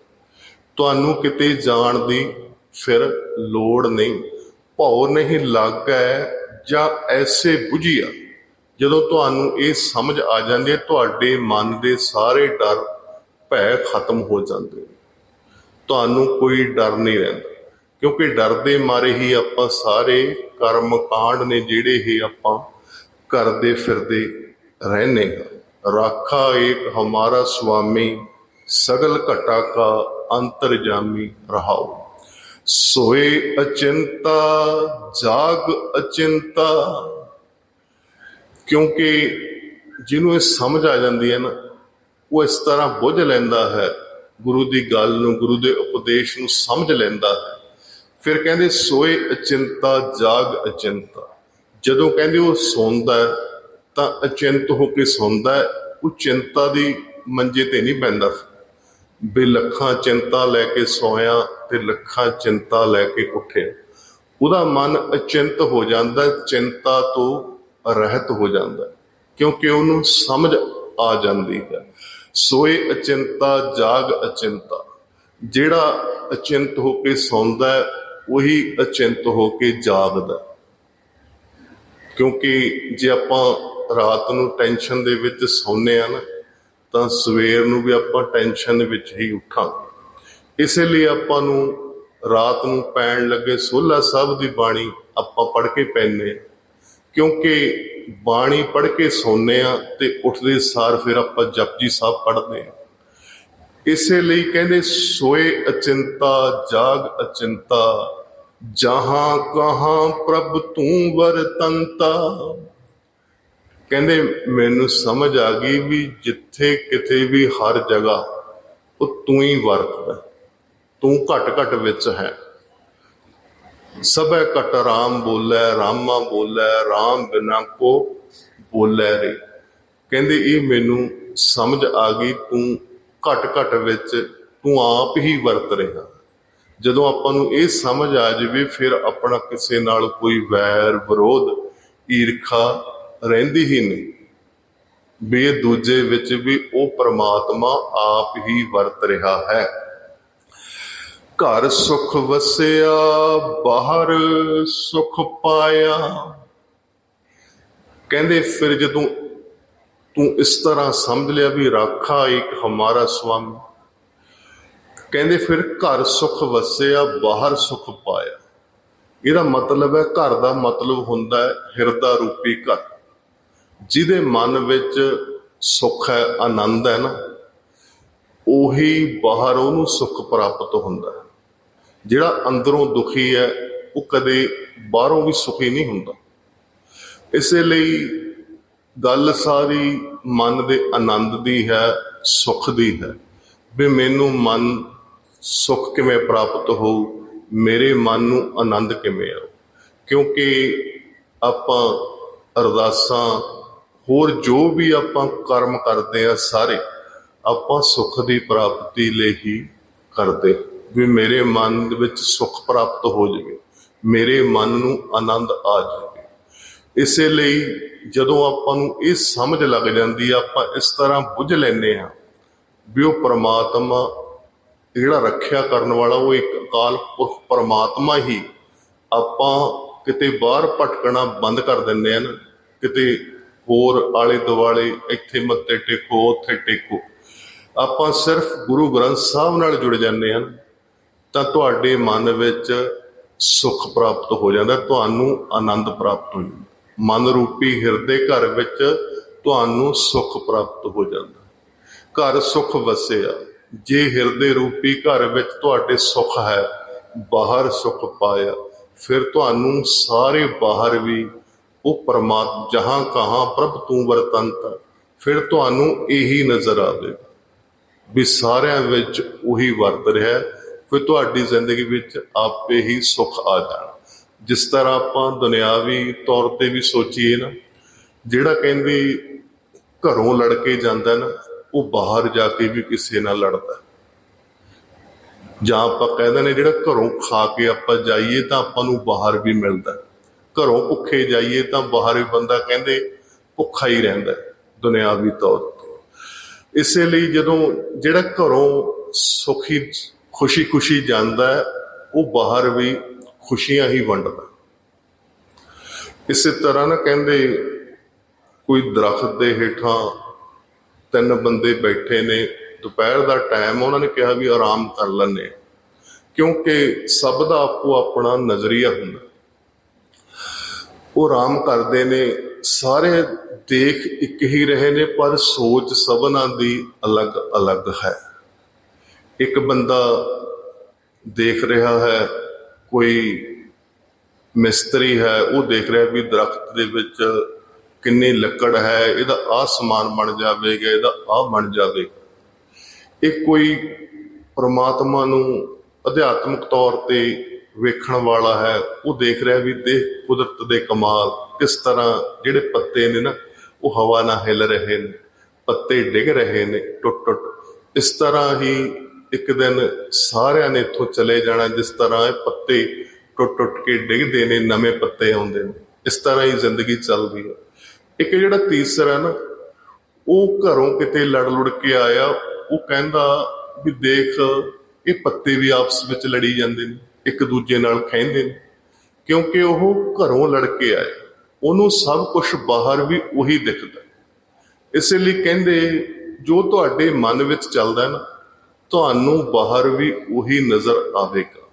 ਤੁਹਾਨੂੰ ਕਿਤੇ ਜਾਣ ਦੀ ਫਿਰ ਲੋੜ ਨਹੀਂ। ਭਉ ਨਹੀਂ ਲੱਗਾ ਜਾਂ ਐਸੇ ਬੁਝਿਆ। ਜਦੋਂ ਤੁਹਾਨੂੰ ਇਹ ਸਮਝ ਆ ਜਾਂਦੀ ਹੈ, ਤੁਹਾਡੇ ਮਨ ਦੇ ਸਾਰੇ ਡਰ ਭੈ ਖਤਮ ਹੋ ਜਾਂਦੇ ਤੁਹਾਨੂੰ ਕੋਈ ਡਰ ਨਹੀਂ ਰਹਿੰਦਾ। ਕਿਉਂਕਿ ਡਰ ਦੇ ਮਾਰੇ ਹੀ ਆਪਾਂ ਸਾਰੇ ਕਰਮ ਕਾਂਡ ਨੇ ਜਿਹੜੇ ਇਹ ਆਪਾਂ ਕਰਦੇ ਫਿਰਦੇ ਰਹਿੰਦੇ ਹਾਂ। ਰਾਖਾ ਏਕ ਹਮਾਰਾ ਸੁਆਮੀ ਸਗਲ ਘਟਾ ਕਾ ਅੰਤਰਜਾਮੀ ਰਹਾਉ ਸੋਏ ਅਚਿੰਤਾ, ਜਾਗ ਅਚਿੰਤਾ। ਕਿਉਂਕਿ ਜਿਹਨੂੰ ਇਹ ਸਮਝ ਆ ਜਾਂਦੀ ਹੈ ਨਾ, ਉਹ ਇਸ ਤਰ੍ਹਾਂ ਬੁੱਝ ਲੈਂਦਾ ਹੈ, ਗੁਰੂ ਦੀ ਗੱਲ ਨੂੰ, ਗੁਰੂ ਦੇ ਉਪਦੇਸ਼ ਨੂੰ ਸਮਝ ਲੈਂਦਾ ਹੈ। ਫਿਰ ਕਹਿੰਦੇ, ਸੋਏ ਅਚਿੰਤਾ, ਜਾਗ ਅਚਿੰਤਾ। ਜਦੋਂ ਕਹਿੰਦੇ ਉਹ ਸੌਂਦਾ ਤਾਂ ਅਚਿੰਤ ਹੋ ਕੇ ਸੌਂਦਾ ਉਹ ਚਿੰਤਾ ਦੀ ਮੰਜੇ ਤੇ ਨਹੀਂ ਪੈਂਦਾ ਵੀ ਲੱਖਾਂ ਚਿੰਤਾ ਲੈ ਕੇ ਸੋਇਆ ਤੇ ਲੱਖਾਂ ਚਿੰਤਾ ਲੈ ਕੇ ਉੱਠਿਆ। ਉਹਦਾ ਮਨ ਅਚਿੰਤ ਹੋ ਜਾਂਦਾ, ਚਿੰਤਾ ਤੋਂ ਰਹਿਤ ਹੋ ਜਾਂਦਾ। ਕਿਉਂਕਿ ਉਹਨੂੰ ਸਮਝ ਆ ਜਾਂਦੀ ਹੈ। ਸੋਏ ਅਚਿੰਤਾ, ਜਾਗ ਅਚਿੰਤਾ। ਜਿਹੜਾ ਅਚਿੰਤ ਹੋ ਕੇ ਸੌਂਦਾ ਉਹੀ ਅਚਿੰਤ ਹੋ ਕੇ ਜਾਗਦਾ ਕਿਉਂਕਿ ਜੇ ਆਪਾਂ ਰਾਤ ਨੂੰ ਟੈਨਸ਼ਨ ਦੇ ਵਿੱਚ ਸੌਂਦੇ ਆ ਨਾ, ਤਾਂ ਸਵੇਰ ਨੂੰ ਵੀ ਆਪਾਂ ਟੈਨਸ਼ਨ ਵਿੱਚ ਹੀ ਉੱਠਾਂਗੇ। ਇਸੇ ਲਈ ਆਪਾਂ ਨੂੰ ਰਾਤ ਨੂੰ ਪੈਣ ਲੱਗੇ ਸੋਲਾ ਸਾਹਿਬ ਦੀ ਬਾਣੀ ਆਪਾਂ ਪੜ੍ਹ ਕੇ ਪੈਨੇ ਹਾਂ। ਕਿਉਂਕਿ ਬਾਣੀ ਪੜ੍ਹ ਕੇ ਸੌਂਦੇ ਆ ਤੇ ਉੱਠਦੇ ਸਾਰ ਫਿਰ ਆਪਾਂ ਜਪਜੀ ਸਾਹਿਬ ਪੜ੍ਹਦੇ ਆ ਇਸੇ ਲਈ ਕਹਿੰਦੇ, ਸੋਏ ਅਚਿੰਤਾ, ਜਾਗ ਅਚਿੰਤਾ, ਜਹਾਂ ਕਹਾਂ ਪ੍ਰਭ ਤੂੰ ਵਰਤੰਤਾ। ਕਹਿੰਦੇ, ਮੈਨੂੰ ਸਮਝ ਆ ਗਈ ਵੀ ਜਿੱਥੇ ਕਿਤੇ ਵੀ ਹਰ ਜਗ੍ਹਾ ਉਹ ਤੂੰ ਹੀ ਵਰਤਦਾ, ਤੂੰ ਘਟ ਘਟ ਵਿੱਚ ਹੈ। ਸਭੈ ਕਟ ਰਾਮ ਬੋਲੇ, ਰਾਮਾ ਬੋਲੇ, ਰਾਮ ਬਿਨਾ ਕੋ ਬੋਲੇ ਰੇ। ਕਹਿੰਦੇ, ਇਹ ਮੈਨੂੰ ਸਮਝ ਆ ਗਈ, ਤੂੰ ਘਟ ਘਟ ਵਿੱਚ ਤੂੰ ਆਪ ਹੀ ਵਰਤ ਰਿਹਾ। ਜਦੋਂ ਆਪਾਂ ਨੂੰ ਇਹ ਸਮਝ ਆ ਜਾਵੇ, ਫਿਰ ਆਪਣਾ ਕਿਸੇ ਨਾਲ ਕੋਈ ਵੈਰ, ਵਿਰੋਧ, ਈਰਖਾ ਰਹਿੰਦੀ ਹੀ ਨਹੀਂ। ਵੀ ਦੂਜੇ ਵਿੱਚ ਵੀ ਉਹ ਪ੍ਰਮਾਤਮਾ ਆਪ ਹੀ ਵਰਤ ਰਿਹਾ ਹੈ। ਘਰ ਸੁਖ ਵਸਿਆ, ਬਾਹਰ ਸੁਖ ਪਾਇਆ। ਕਹਿੰਦੇ, ਫਿਰ ਜਦੋਂ ਤੂੰ ਇਸ ਤਰ੍ਹਾਂ ਸਮਝ ਲਿਆ ਵੀ ਰਾਖਾ ਇੱਕ ਹਮਾਰਾ ਸਵਾਮੀ। ਕਹਿੰਦੇ ਫਿਰ ਘਰ ਸੁਖ ਵਸਿਆ, ਬਾਹਰ ਸੁਖ ਪਾਇਆ। ਇਹਦਾ ਮਤਲਬ ਹੈ ਘਰ ਦਾ ਮਤਲਬ ਹੁੰਦਾ ਹੈ ਹਿਰਦਾ ਰੂਪੀ ਘਰ। ਜਿਹਦੇ ਮਨ ਵਿੱਚ ਸੁਖ ਹੈ, ਆਨੰਦ ਹੈ ਨਾ, ਉਹੀ ਬਾਹਰ ਉਹਨੂੰ ਸੁਖ ਪ੍ਰਾਪਤ ਹੁੰਦਾ ਹੈ। ਜਿਹੜਾ ਅੰਦਰੋਂ ਦੁਖੀ ਹੈ, ਉਹ ਕਦੇ ਬਾਹਰੋਂ ਵੀ ਸੁਖੀ ਨਹੀਂ ਹੁੰਦਾ। ਇਸੇ ਲਈ ਗੱਲ ਸਾਰੀ ਮਨ ਦੇ ਆਨੰਦ ਦੀ ਹੈ, ਸੁਖ ਦੀ ਹੈ। ਵੀ ਮੈਨੂੰ ਮਨ ਸੁਖ ਕਿਵੇਂ ਪ੍ਰਾਪਤ ਹੋਊ ਮੇਰੇ ਮਨ ਨੂੰ ਆਨੰਦ ਕਿਵੇਂ ਆਉ। ਕਿਉਂਕਿ ਆਪਾਂ ਅਰਦਾਸਾਂ, ਹੋਰ ਜੋ ਵੀ ਆਪਾਂ ਕਰਮ ਕਰਦੇ ਆ ਸਾਰੇ, ਆਪਾਂ ਸੁਖ ਦੀ ਪ੍ਰਾਪਤੀ ਲਈ ਹੀ ਕਰਦੇ ਵੀ ਮੇਰੇ ਮਨ ਦੇ ਵਿੱਚ ਸੁਖ ਪ੍ਰਾਪਤ ਹੋ ਜਾਵੇ, ਮੇਰੇ ਮਨ ਨੂੰ ਆਨੰਦ ਆ ਜਾਵੇ। ਇਸੇ ਲਈ ਜਦੋਂ ਆਪਾਂ ਨੂੰ ਇਹ ਸਮਝ ਲੱਗ ਜਾਂਦੀ ਆ, ਆਪਾਂ ਇਸ ਤਰ੍ਹਾਂ ਬੁੱਝ ਲੈਨੇ ਆ ਵੀ ਉਹ ਪ੍ਰਮਾਤਮਾ ਜਿਹੜਾ ਰੱਖਿਆ ਕਰਨ ਵਾਲਾ, ਉਹ ਇੱਕ ਅਕਾਲ ਪੁਰਖ ਪਰਮਾਤਮਾ ਹੀ ਆਪਾਂ ਕਿਤੇ ਬਾਹਰ ਭਟਕਣਾ ਬੰਦ ਕਰ ਦਿੰਦੇ ਆ ਨਾ, ਕਿਤੇ ਹੋਰ ਆਲੇ ਦੁਆਲੇ ਇੱਥੇ ਮੱਥੇ ਟੇਕੋ, ਉੱਥੇ ਟੇਕੋ। ਆਪਾਂ ਸਿਰਫ ਗੁਰੂ ਗ੍ਰੰਥ ਸਾਹਿਬ ਨਾਲ ਜੁੜ ਜਾਂਦੇ ਹਨ ਤਾਂ ਤੁਹਾਡੇ ਮਨ ਵਿੱਚ ਸੁਖ ਪ੍ਰਾਪਤ ਹੋ ਜਾਂਦਾ, ਤੁਹਾਨੂੰ ਆਨੰਦ ਪ੍ਰਾਪਤ ਹੋ ਜਾਂਦਾ। ਮਨ ਰੂਪੀ ਹਿਰਦੇ ਘਰ ਵਿੱਚ ਤੁਹਾਨੂੰ ਸੁਖ ਪ੍ਰਾਪਤ ਹੋ ਜਾਂਦਾ। ਘਰ ਸੁਖ ਵਸਿਆ। ਜੇ ਹਿਰਦੇ ਰੂਪੀ ਘਰ ਵਿੱਚ ਤੁਹਾਡੇ ਸੁਖ ਹੈ ਬਾਹਰ ਸੁਖ ਪਾਇਆ। ਫਿਰ ਤੁਹਾਨੂੰ ਸਾਰੇ ਬਾਹਰ ਵੀ ਉਹ ਪਰਮਾਤਮਾ ਜਹਾਂ ਕਹਾਂ ਪ੍ਰਭ ਤੂੰ ਵਰਤੰਤ ਫਿਰ ਤੁਹਾਨੂੰ ਇਹੀ ਨਜ਼ਰ ਆਵੇ। ਵੀ ਸਾਰਿਆਂ ਵਿੱਚ ਉਹੀ ਵਰਤ ਰਿਹਾ ਹੈ, ਫਿਰ ਤੁਹਾਡੀ ਜ਼ਿੰਦਗੀ ਵਿੱਚ ਆਪੇ ਹੀ ਸੁੱਖ ਆ ਜਾਣਾ। ਜਿਸ ਤਰ੍ਹਾਂ ਆਪਾਂ ਦੁਨਿਆਵੀ ਤੌਰ ਤੇ ਵੀ ਸੋਚੀਏ ਨਾ, ਜਿਹੜਾ ਕਹਿੰਦੇ ਘਰੋਂ ਲੜ ਕੇ ਜਾਂਦਾ ਨਾ, ਉਹ ਬਾਹਰ ਜਾ ਕੇ ਵੀ ਕਿਸੇ ਨਾਲ ਲੜਦਾ। ਜਾਂ ਆਪਾਂ ਕਹਿੰਦੇ ਨੇ ਜਿਹੜਾ ਘਰੋਂ ਖਾ ਕੇ ਆਪਾਂ ਜਾਈਏ ਤਾਂ ਆਪਾਂ ਨੂੰ ਬਾਹਰ ਵੀ ਮਿਲਦਾ। ਘਰੋਂ ਭੁੱਖੇ ਜਾਈਏ ਤਾਂ ਬਾਹਰ ਵੀ ਬੰਦਾ ਕਹਿੰਦੇ ਭੁੱਖਾ ਹੀ ਰਹਿੰਦਾ ਦੁਨਿਆਵੀ ਤੌਰ ਤੇ। ਇਸੇ ਲਈ ਜਦੋਂ ਜਿਹੜਾ ਘਰੋਂ ਸੁਖੀ ਖੁਸ਼ੀ ਖੁਸ਼ੀ ਜਾਂਦਾ, ਉਹ ਬਾਹਰ ਵੀ ਖੁਸ਼ੀਆਂ ਹੀ ਵੰਡਦਾ। ਇਸੇ ਤਰ੍ਹਾਂ ਨਾ ਕਹਿੰਦੇ, ਕੋਈ ਦਰਖਤ ਦੇ ਹੇਠਾਂ ਤਿੰਨ ਬੰਦੇ ਬੈਠੇ ਨੇ, ਦੁਪਹਿਰ ਦਾ ਟਾਈਮ ਉਹਨਾਂ ਨੇ ਕਿਹਾ ਵੀ ਆਰਾਮ ਕਰ ਲੈਂਦੇ ਕਿਉਂਕਿ ਸਭ ਦਾ ਆਪੋ ਆਪਣਾ ਨਜ਼ਰੀਆ ਹੁੰਦਾ। ਉਹ ਆਰਾਮ ਕਰਦੇ ਨੇ, ਸਾਰੇ ਦੇਖ ਇੱਕ ਹੀ ਰਹੇ ਨੇ, ਪਰ ਸੋਚ ਸਭਨਾਂ ਦੀ ਅਲੱਗ-ਅਲੱਗ ਹੈ। ਇੱਕ ਬੰਦਾ ਦੇਖ ਰਿਹਾ ਹੈ ਕੋਈ ਮਿਸਤਰੀ ਹੈ, ਉਹ ਦੇਖ ਰਿਹਾ ਵੀ ਦਰਖਤ ਦੇ ਵਿੱਚ ਕਿੰਨੀ ਲੱਕੜ ਹੈ, ਇਹਦਾ ਆਹ ਸਮਾਨ ਬਣ ਜਾਵੇਗਾ, ਇਹਦਾ ਆਹ ਬਣ ਜਾਵੇਗਾ। ਇਹ ਕੋਈ ਪ੍ਰਮਾਤਮਾ ਨੂੰ ਅਧਿਆਤਮਿਕ ਤੌਰ ਤੇ ਵੇਖਣ ਵਾਲਾ ਹੈ, ਉਹ ਦੇਖ ਰਿਹਾ ਵੀ ਦੇਖ ਕੁਦਰਤ ਦੇ ਕਮਾਲ ਕਿਸ ਤਰ੍ਹਾਂ ਜਿਹੜੇ ਪੱਤੇ ਨੇ ਨਾ, ਉਹ ਹਵਾ ਨਾਲ ਹਿਲ ਰਹੇ ਨੇ, ਪੱਤੇ ਡਿੱਗ ਰਹੇ ਨੇ ਟੁੱਟ ਟੁੱਟ ਇਸ ਤਰ੍ਹਾਂ ਹੀ ਇੱਕ ਦਿਨ ਸਾਰਿਆਂ ਨੇ ਇੱਥੋਂ ਚਲੇ ਜਾਣਾ, ਜਿਸ ਤਰ੍ਹਾਂ ਇਹ ਪੱਤੇ ਟੁੱਟ ਟੁੱਟ ਕੇ ਡਿੱਗਦੇ ਨੇ, ਨਵੇਂ ਪੱਤੇ ਆਉਂਦੇ ਨੇ। ਇਸ ਤਰ੍ਹਾਂ ਹੀ ਜ਼ਿੰਦਗੀ ਚੱਲਦੀ ਹੈ। ਇੱਕ ਜਿਹੜਾ ਤੀਸਰਾ ਨਾ, ਉਹ ਘਰੋਂ ਕਿਤੇ ਲੜ ਲੁੜ ਕੇ ਆਇਆ, ਉਹ ਕਹਿੰਦਾ ਵੀ ਦੇਖ, ਇਹ ਪੱਤੇ ਵੀ ਆਪਸ ਵਿੱਚ ਲੜੀ ਜਾਂਦੇ ਨੇ, ਇੱਕ ਦੂਜੇ ਨਾਲ ਖਹਿੰਦੇ ਨੇ। ਕਿਉਂਕਿ ਉਹ ਘਰੋਂ ਲੜ ਕੇ ਆਇਆ ਉਹਨੂੰ ਸਭ ਕੁਝ ਬਾਹਰ ਵੀ ਉਹੀ ਦਿਖਦਾ। ਇਸੇ ਲਈ ਕਹਿੰਦੇ, ਜੋ ਤੁਹਾਡੇ ਮਨ ਵਿੱਚ ਚੱਲਦਾ ਨਾ ਤੁਹਾਨੂੰ ਬਾਹਰ ਵੀ ਉਹੀ ਨਜ਼ਰ ਆਵੇਗਾ।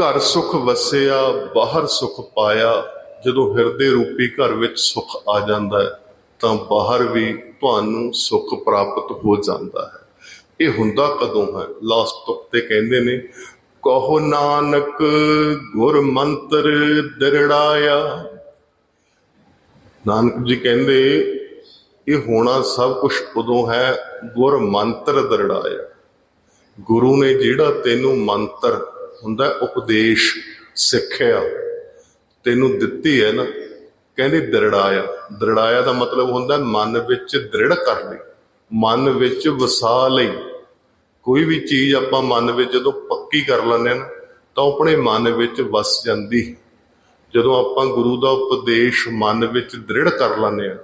ਘਰ ਸੁਖ ਵਸਿਆ, ਬਾਹਰ ਸੁਖ ਪਾਇਆ, ਜਦੋਂ ਹਿਰਦੇ ਰੂਪੀ ਘਰ ਵਿੱਚ ਸੁਖ ਆ ਜਾਂਦਾ ਹੈ, ਤਾਂ ਬਾਹਰ ਵੀ ਤੁਹਾਨੂੰ ਸੁਖ ਪ੍ਰਾਪਤ ਹੋ ਜਾਂਦਾ ਹੈ। ਇਹ ਹੁੰਦਾ ਕਦੋਂ ਹੈ? ਲਾਸਟ ਤੁਕ ਤੇ ਕਹਿੰਦੇ ਨੇ, ਕਹੋ ਨਾਨਕ ਗੁਰ ਮੰਤਰ ਦਰੜਾਇਆ। ਨਾਨਕ ਜੀ ਕਹਿੰਦੇ, ਇਹ ਹੋਣਾ ਸਭ ਕੁਝ ਉਦੋਂ ਹੈ, ਗੁਰ ਮੰਤਰ ਦਿਰੜਾਇਆ। ਗੁਰੂ ਨੇ ਜਿਹੜਾ ਤੈਨੂੰ ਮੰਤਰ, ਹੁੰਦਾ ਉਪਦੇਸ਼ ਸਿੱਖਿਆ, ਤੈਨੂੰ ਦਿੱਤੀ ਹੈ ਨਾ, ਕਹਿੰਦੇ ਦ੍ਰਿੜਾਇਆ। ਦਰੜਾਇਆ ਦਾ ਮਤਲਬ ਹੁੰਦਾ ਮਨ ਵਿੱਚ ਦ੍ਰਿੜ ਕਰ ਲਈ, ਮਨ ਵਿੱਚ ਵਸਾ ਲਈ। ਕੋਈ ਵੀ ਚੀਜ਼ ਆਪਾਂ ਮਨ ਵਿੱਚ ਜਦੋਂ ਪੱਕੀ ਕਰ ਲੈਂਦੇ ਹਾਂ ਨਾ, ਤਾਂ ਉਹ ਆਪਣੇ ਮਨ ਵਿੱਚ ਵਸ ਜਾਂਦੀ। ਜਦੋਂ ਆਪਾਂ ਗੁਰੂ ਦਾ ਉਪਦੇਸ਼ ਮਨ ਵਿੱਚ ਦ੍ਰਿੜ ਕਰ ਲੈਂਦੇ ਹਾਂ,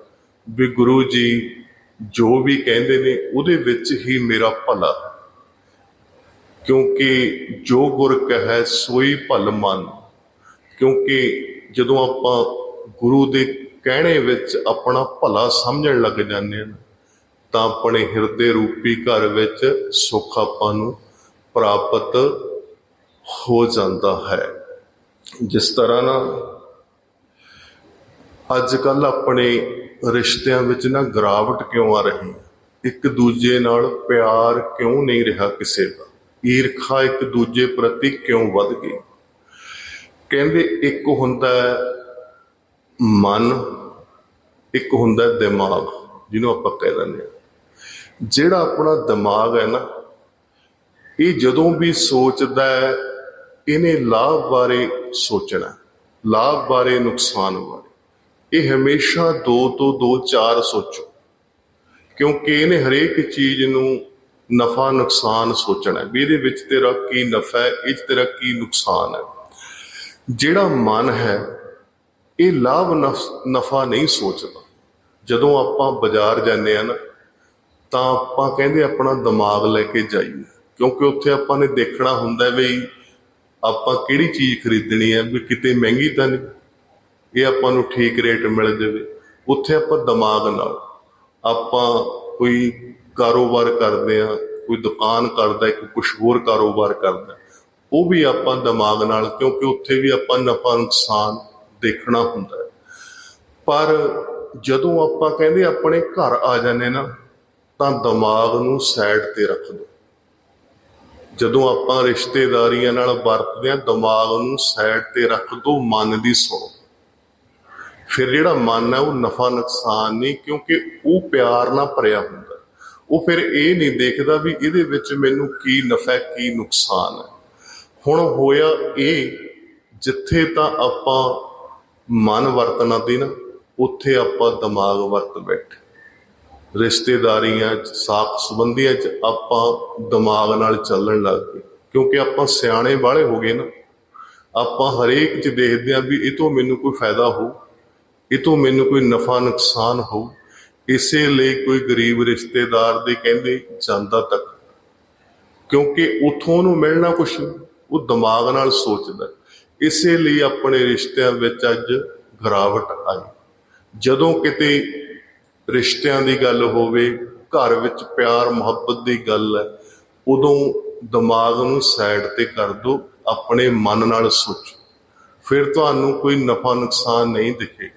ਵੀ ਗੁਰੂ ਜੀ ਜੋ ਵੀ ਕਹਿੰਦੇ ਨੇ ਉਹਦੇ ਵਿੱਚ ਹੀ ਮੇਰਾ ਭਲਾ। ਕਿਉਂਕਿ ਜੋ ਗੁਰ ਕਹੈ ਸੋਈ ਭਲ ਮਨ। ਕਿਉਂਕਿ ਜਦੋਂ ਆਪਾਂ ਗੁਰੂ ਦੇ ਕਹਿਣੇ ਵਿੱਚ ਆਪਣਾ ਭਲਾ ਸਮਝਣ ਲੱਗ ਜਾਂਦੇ ਹਾਂ, ਤਾਂ ਆਪਣੇ ਹਿਰਦੇ ਰੂਪੀ ਘਰ ਵਿੱਚ ਸੁੱਖ ਆਪਾਂ ਨੂੰ ਪ੍ਰਾਪਤ ਹੋ ਜਾਂਦਾ ਹੈ। ਜਿਸ ਤਰ੍ਹਾਂ ਨਾ ਅੱਜ ਕੱਲ ਆਪਣੇ ਰਿਸ਼ਤਿਆਂ ਵਿੱਚ ਨਾ ਗਰਾਵਟ ਕਿਉਂ ਆ ਰਹੀ ਹੈ? ਇੱਕ ਦੂਜੇ ਨਾਲ ਪਿਆਰ ਕਿਉਂ ਨਹੀਂ ਰਿਹਾ ਕਿਸੇ ਦਾ? ਈਰਖਾ ਇੱਕ ਦੂਜੇ ਪ੍ਰਤੀ ਕਿਉਂ ਵੱਧ ਗਈ? ਕਹਿੰਦੇ ਇੱਕ ਹੁੰਦਾ ਮਨ, ਇੱਕ ਹੁੰਦਾ ਦਿਮਾਗ, ਜਿਹਨੂੰ ਆਪਾਂ ਕਹਿ ਦਿੰਦੇ ਹਾਂ। ਜਿਹੜਾ ਆਪਣਾ ਦਿਮਾਗ ਹੈ ਨਾ, ਇਹ ਜਦੋਂ ਵੀ ਸੋਚਦਾ ਹੈ, ਇਹਨੇ ਲਾਭ ਬਾਰੇ ਸੋਚਣਾ, ਲਾਭ ਬਾਰੇ ਨੁਕਸਾਨ ਬਾਰੇ। ਇਹ ਹਮੇਸ਼ਾ ਦੋ ਤੋਂ ਦੋ ਚਾਰ ਸੋਚੋ, ਕਿਉਂਕਿ ਇਹਨੇ ਹਰੇਕ ਚੀਜ਼ ਨੂੰ ਨਫਾ ਨੁਕਸਾਨ ਸੋਚਣਾ ਵੀ ਇਹਦੇ ਵਿੱਚ ਤੇਰਾ ਕੀ ਨਫਾ ਹੈ, ਇਹ ਤੇਰਾ ਕੀ ਨੁਕਸਾਨ ਹੈ। ਜਿਹੜਾ ਮਨ ਹੈ, ਇਹ ਲਾਭ ਨਫਾ ਨਹੀਂ ਸੋਚਦਾ। ਜਦੋਂ ਆਪਾਂ ਬਾਜ਼ਾਰ ਜਾਂਦੇ ਆ ਨਾ, ਤਾਂ ਆਪਾਂ ਕਹਿੰਦੇ ਆਪਣਾ ਦਿਮਾਗ ਲੈ ਕੇ ਜਾਈਏ। ਕਿਉਂਕਿ ਉੱਥੇ ਆਪਾਂ ਨੇ ਦੇਖਣਾ ਹੁੰਦਾ ਵੀ ਆਪਾਂ ਕਿਹੜੀ ਚੀਜ਼ ਖਰੀਦਣੀ ਹੈ, ਵੀ ਕਿਤੇ ਮਹਿੰਗੀ ਤਾਂ ਨਹੀਂ। ਇਹ ਆਪਾਂ ਨੂੰ ਠੀਕ ਰੇਟ ਮਿਲ ਜਾਵੇ। ਉੱਥੇ ਆਪਾਂ ਦਿਮਾਗ ਨਾਲ ਆਪਾਂ ਕੋਈ ਕਾਰੋਬਾਰ ਕਰਦੇ ਆ, ਕੋਈ ਦੁਕਾਨ ਕਰਦਾ ਕੋਈ ਕੁਝ ਹੋਰ ਕਾਰੋਬਾਰ ਕਰਦਾ, ਉਹ ਵੀ ਆਪਾਂ ਦਿਮਾਗ ਨਾਲ, ਕਿਉਂਕਿ ਉੱਥੇ ਵੀ ਆਪਾਂ ਨਫਾ ਨੁਕਸਾਨ ਦੇਖਣਾ ਹੁੰਦਾ ਹੈ। ਪਰ ਜਦੋਂ ਆਪਾਂ ਕਹਿੰਦੇ ਆਪਣੇ ਘਰ ਆ ਜਾਂਦੇ ਨਾ, ਤਾਂ ਦਿਮਾਗ ਨੂੰ ਸਾਈਡ ਤੇ ਰੱਖ ਦਿਓ ਜਦੋਂ ਆਪਾਂ ਰਿਸ਼ਤੇਦਾਰੀਆਂ ਨਾਲ ਵਰਤਦੇ ਹਾਂ, ਦਿਮਾਗ ਨੂੰ ਸਾਈਡ ਤੇ ਰੱਖ ਦੋ, ਮਨ ਦੀ ਸੁਣੋ। ਫਿਰ ਜਿਹੜਾ ਮਨ ਹੈ, ਉਹ ਨਫਾ ਨੁਕਸਾਨ ਨਹੀਂ, ਕਿਉਂਕਿ ਉਹ ਪਿਆਰ ਨਾਲ ਭਰਿਆ ਹੁੰਦਾ। ਉਹ ਫਿਰ ਇਹ ਨਹੀਂ ਦੇਖਦਾ ਵੀ ਇਹਦੇ ਵਿੱਚ ਮੈਨੂੰ ਕੀ ਨਫਾ, ਕੀ ਨੁਕਸਾਨ ਹੈ। ਹੁਣ ਹੋਇਆ ਇਹ, ਜਿੱਥੇ ਤਾਂ ਆਪਾਂ ਮਨ ਵਰਤਣਾ ਦੀ ਨਾ, ਉੱਥੇ ਆਪਾਂ ਦਿਮਾਗ ਵਰਤ ਬੈਠੇ। ਰਿਸ਼ਤੇਦਾਰੀਆਂ 'ਚ, ਸਾਖ ਸੰਬੰਧੀਆਂ 'ਚ ਆਪਾਂ ਦਿਮਾਗ ਨਾਲ ਚੱਲਣ ਲੱਗ ਗਏ। ਕਿਉਂਕਿ ਆਪਾਂ ਸਿਆਣੇ ਵਾਲੇ ਹੋ ਗਏ ਨਾ, ਆਪਾਂ ਹਰੇਕ 'ਚ ਦੇਖਦੇ ਹਾਂ ਵੀ ਇਹ ਤੋਂ ਮੈਨੂੰ ਕੋਈ ਫਾਇਦਾ ਹੋ ਇਹ ਤੋਂ ਮੈਨੂੰ ਕੋਈ ਨਫਾ, ਨੁਕਸਾਨ ਹੋ ਇਸੇ ਲਈ ਕੋਈ ਗਰੀਬ ਰਿਸ਼ਤੇਦਾਰ ਦੇ ਕਹਿੰਦੇ ਜਾਂਦਾ ਤੱਕ। ਕਿਉਂਕਿ ਉਥੋਂ ਨੂੰ ਮਿਲਣਾ ਕੁਛ ਨਹੀਂ, ਉਹ ਦਿਮਾਗ ਨਾਲ ਸੋਚਦਾ ਇਸੇ ਲਈ ਆਪਣੇ ਰਿਸ਼ਤਿਆਂ ਵਿੱਚ ਅੱਜ ਗਰਾਵਟ ਆਈ। ਜਦੋਂ ਕਿਤੇ ਰਿਸ਼ਤਿਆਂ ਦੀ ਗੱਲ ਹੋਵੇ ਘਰ ਵਿੱਚ ਪਿਆਰ ਮੁਹੱਬਤ ਦੀ ਗੱਲ ਹੈ ਉਦੋਂ ਦਿਮਾਗ ਨੂੰ ਸਾਈਡ ਤੇ ਕਰ ਦਿਓ ਆਪਣੇ ਮਨ ਨਾਲ ਸੋਚੋ। ਫਿਰ ਤੁਹਾਨੂੰ ਕੋਈ ਨਫਾ ਨੁਕਸਾਨ ਨਹੀਂ ਦਿਖੇਗਾ।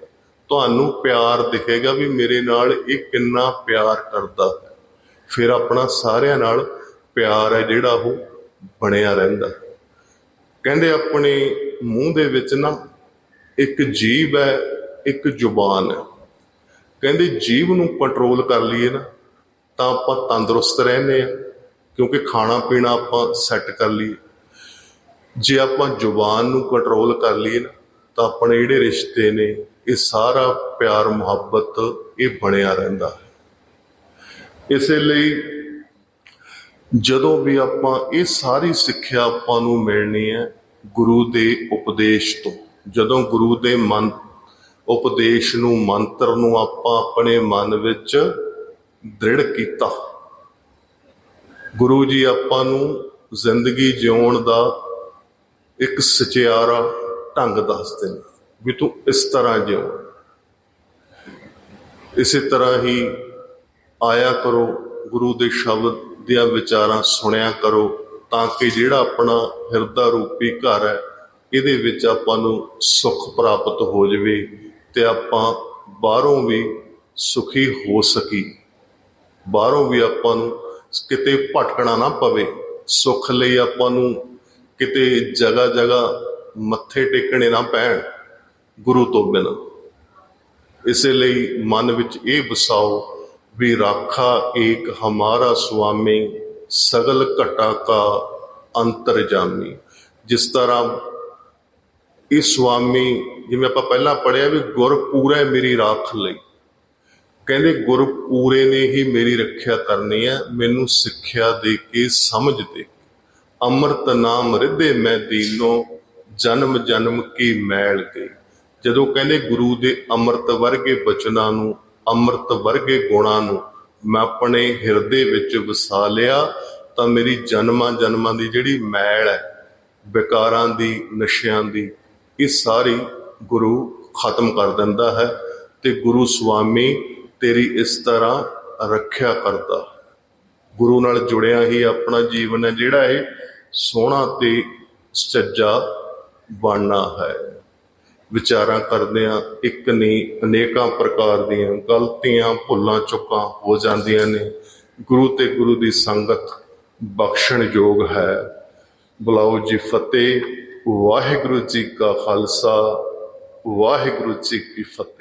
ਤੁਹਾਨੂੰ ਪਿਆਰ ਦਿਖੇਗਾ ਵੀ ਮੇਰੇ ਨਾਲ ਇਹ ਕਿੰਨਾ ਪਿਆਰ ਕਰਦਾ ਹੈ। ਫਿਰ ਆਪਣਾ ਸਾਰਿਆਂ ਨਾਲ ਪਿਆਰ ਹੈ ਜਿਹੜਾ ਉਹ ਬਣਿਆ ਰਹਿੰਦਾ ਕਹਿੰਦੇ ਆਪਣੇ ਮੂੰਹ ਦੇ ਵਿੱਚ ਨਾ ਇੱਕ ਜੀਭ ਹੈ, ਇੱਕ ਜ਼ੁਬਾਨ ਹੈ। ਕਹਿੰਦੇ ਜੀਵ ਨੂੰ ਕੰਟਰੋਲ ਕਰ ਲਈਏ ਨਾ, ਤਾਂ ਆਪਾਂ ਤੰਦਰੁਸਤ ਰਹਿੰਦੇ ਆ ਕਿਉਂਕਿ ਖਾਣਾ ਪੀਣਾ ਆਪਾਂ ਸੈੱਟ ਕਰ ਲਈਏ। ਜੇ ਆਪਾਂ ਜ਼ੁਬਾਨ ਨੂੰ ਕੰਟਰੋਲ ਕਰ ਲਈਏ ਨਾ, ਤਾਂ ਆਪਣੇ ਜਿਹੜੇ ਰਿਸ਼ਤੇ ਨੇ ਇਹ ਸਾਰਾ ਪਿਆਰ, ਮੁਹੱਬਤ ਇਹ ਬਣਿਆ ਰਹਿੰਦਾ ਹੈ। ਇਸੇ ਲਈ ਜਦੋਂ ਵੀ ਆਪਾਂ ਇਹ ਸਾਰੀ ਸਿੱਖਿਆ ਆਪਾਂ ਨੂੰ ਮਿਲਣੀ ਹੈ ਗੁਰੂ ਦੇ ਉਪਦੇਸ਼ ਤੋਂ, ਜਦੋਂ ਗੁਰੂ ਦੇ ਮਨ ਉਪਦੇਸ਼ ਨੂੰ, ਮੰਤਰ ਨੂੰ ਆਪਾਂ ਆਪਣੇ ਮਨ ਵਿੱਚ ਦ੍ਰਿੜ ਕੀਤਾ, ਗੁਰੂ ਜੀ ਆਪਾਂ ਨੂੰ ਜ਼ਿੰਦਗੀ ਜਿਉਣ ਦਾ ਇੱਕ ਸਚਿਆਰਾ ਢੰਗ ਦੱਸਦੇ ਨੇ ਵੀ ਤੂੰ ਇਸ ਤਰ੍ਹਾਂ ਜਿਉ। ਇਸੇ ਤਰ੍ਹਾਂ ਹੀ ਆਇਆ ਕਰੋ, ਗੁਰੂ ਦੇ ਸ਼ਬਦ ਦੀਆਂ ਵਿਚਾਰਾਂ ਸੁਣਿਆ ਕਰੋ, ਤਾਂ ਕਿ ਜਿਹੜਾ ਆਪਣਾ ਹਿਰਦਾ ਰੂਪੀ ਘਰ ਹੈ, ਇਹਦੇ ਵਿੱਚ ਆਪਾਂ ਨੂੰ ਸੁੱਖ ਪ੍ਰਾਪਤ ਹੋ ਜਾਵੇ ਤੇ ਆਪਾਂ ਬਾਹਰੋਂ ਵੀ ਸੁਖੀ ਹੋ ਸਕੀ ਬਾਹਰੋਂ ਵੀ ਆਪਾਂ ਨੂੰ ਕਿਤੇ ਭਟਕਣਾ ਨਾ ਪਵੇ। ਸੁੱਖ ਲਈ ਆਪਾਂ ਨੂੰ ਕਿਤੇ ਜਗ੍ਹਾ ਜਗ੍ਹਾ ਮੱਥੇ ਟੇਕਣੇ ਨਾ ਪੈਣ। ਗੁਰੂ ਤੋਂ ਬਿਨਾਂ। ਇਸੇ ਲਈ ਮਨ ਵਿੱਚ ਇਹ ਵਸਾਓ ਵੀ ਰਾਖਾ ਏਕ ਹਮਾਰਾ ਸੁਆਮੀ, ਸਗਲ ਘਟਾ ਕਾ ਅੰਤਰਜਾਮੀ ਜਿਸ ਤਰ੍ਹਾਂ ਇਹ ਸੁਆਮੀ, ਜਿਵੇਂ ਆਪਾਂ ਪਹਿਲਾਂ ਪੜਿਆ ਵੀ ਗੁਰ ਪੂਰਾ ਹੈ ਮੇਰੀ ਰਾਖ ਲਈ। ਕਹਿੰਦੇ ਗੁਰ ਪੂਰੇ ਨੇ ਹੀ ਮੇਰੀ ਰੱਖਿਆ ਕਰਨੀ ਹੈ, ਮੈਨੂੰ ਸਿੱਖਿਆ ਦੇ ਕੇ ਸਮਝ ਦੇ। ਅੰਮ੍ਰਿਤ ਨਾਮ ਰਿੱਧੇ ਮੈਂ ਦੀਨੋ, ਜਨਮ ਜਨਮ ਕੀ ਮੈਲ ਗਈ। ਜਦੋਂ ਕਹਿੰਦੇ ਗੁਰੂ ਦੇ ਅੰਮ੍ਰਿਤ ਵਰਗੇ ਬਚਨਾਂ ਨੂੰ, ਅੰਮ੍ਰਿਤ ਵਰਗੇ ਗੁਣਾਂ ਨੂੰ ਮੈਂ ਆਪਣੇ ਹਿਰਦੇ ਵਿੱਚ ਵਸਾ ਲਿਆ, ਤਾਂ ਮੇਰੀ ਜਨਮਾਂ ਜਨਮਾਂ ਦੀ ਜਿਹੜੀ ਮੈਲ ਹੈ, ਵਿਕਾਰਾਂ ਦੀ, ਨਸ਼ਿਆਂ ਦੀ, ਇਹ ਸਾਰੀ ਗੁਰੂ ਖਤਮ ਕਰ ਦਿੰਦਾ ਹੈ ਤੇ ਗੁਰੂ ਸੁਆਮੀ ਤੇਰੀ ਇਸ ਤਰ੍ਹਾਂ ਰੱਖਿਆ ਕਰਦਾ। ਗੁਰੂ ਨਾਲ ਜੁੜਿਆ ਹੀ ਆਪਣਾ ਜੀਵਨ ਹੈ ਜਿਹੜਾ ਇਹ ਸੋਹਣਾ ਤੇ ਸੱਜਾ ਬਣਨਾ ਹੈ। ਵਿਚਾਰਾਂ ਕਰਦਿਆਂ ਇੱਕ ਨਹੀਂ, ਅਨੇਕਾਂ ਪ੍ਰਕਾਰ ਦੀਆਂ ਗਲਤੀਆਂ ਭੁੱਲਾਂ ਚੁੱਕਾਂ ਹੋ ਜਾਂਦੀਆਂ ਨੇ। ਗੁਰੂ ਤੇ ਗੁਰੂ ਦੀ ਸੰਗਤ ਬਖਸ਼ਣ ਯੋਗ ਹੈ। ਬੁਲਾਓ ਜੀ ਫਤਿਹ, ਵਾਹਿਗੁਰੂ ਜੀ ਕਾ ਖਾਲਸਾ, ਵਾਹਿਗੁਰੂ ਜੀ ਕੀ ਫਤਿਹ।